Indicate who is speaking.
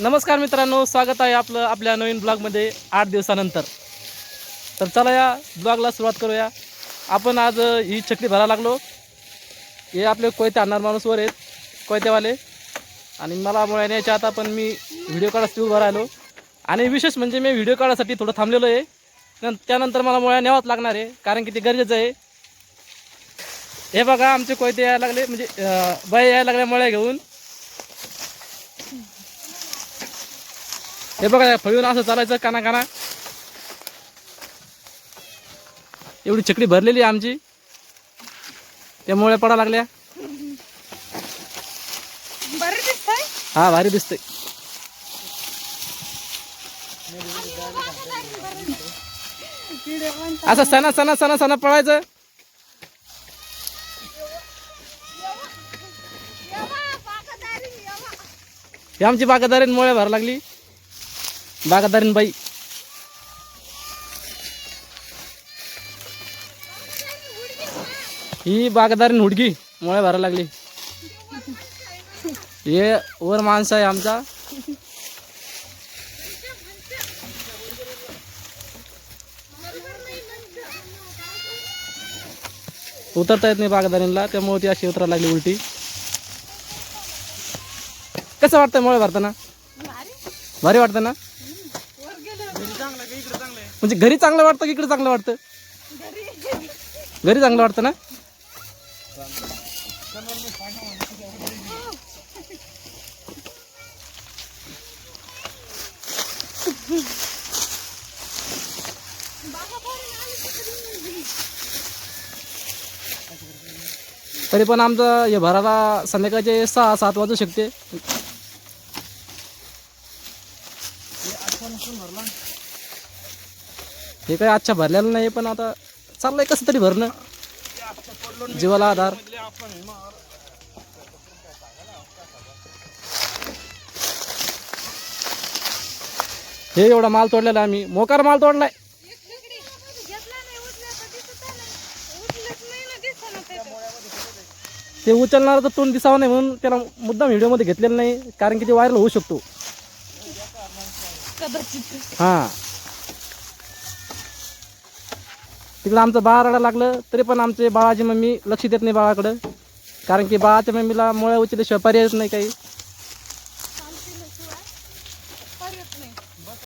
Speaker 1: नमस्कार मित्रांनो स्वागत आहे आपलं आपल्या नवीन ब्लॉगमध्ये आठ दिवसानंतर. तर चला या ब्लॉगला सुरुवात करूया. आपण आज ही चकली भरायला लागलो. हे आपले कोयते आणणार माणूसवर आहेत कोयत्यावाले आणि मला मुळ्या न्यायच्या आता पण मी व्हिडिओ काढासाठी उभा राहिलो आणि विशेष म्हणजे मी व्हिडिओ काढासाठी थोडं थांबलेलो आहे. त्यानंतर मला मुळ्या न्यावाच लागणार आहे कारण की ते गरजेचं आहे. हे बघा आमचे कोयते यायला लागले म्हणजे बाई यायला लागल्या मुळ्या घेऊन हे बघा फळून असं चालायचं काना काना. एवढी चकडी भरलेली आहे आमची. त्यामुळे पडा लागल्या. हा भारी दिसतंय. असं सणा सणा सणा सणा पळायचं. ही आमची बागादारीन मुळे भर लागली. बागादारीन बाई. ही बागादारीन हुडगी मुळे भरायला लागली. हे वर माणसं आहे आमचा. उतरता येत नाही बागादारीला त्यामुळे ती अशी उतरायला लागली उलटी. कसं वाटतं मुळे भरताना? भारी वाटतं ना? म्हणजे घरी चांगलं वाटतं की इकडे चांगलं वाटतं? घरी चांगलं वाटतं ना? तरी पण आमचं हे भराला संध्याकाळचे सहा सात वाजू शकते. हे काय आजच्या भरलेलं नाही पण आता चाललंय कसं तरी भरणं. जीवाला आधार. हे एवढा माल तोडलेला आम्ही. मोकार माल तोडलाय. ते उचलणार तर तोंड दिसावं नाही म्हणून त्याला मुद्दाम व्हिडिओमध्ये घेतलेलं नाही कारण की ते व्हायरल होऊ शकतो. हां. तिकडं आमचं बाळ रडायला लागलं तरी पण आमचे बाळाची मम्मी लक्ष देत नाही बाळाकडं. कारण की बाळाच्या मम्मीला मुळे उचलल्याशिवाय पर्यायच नाही काही.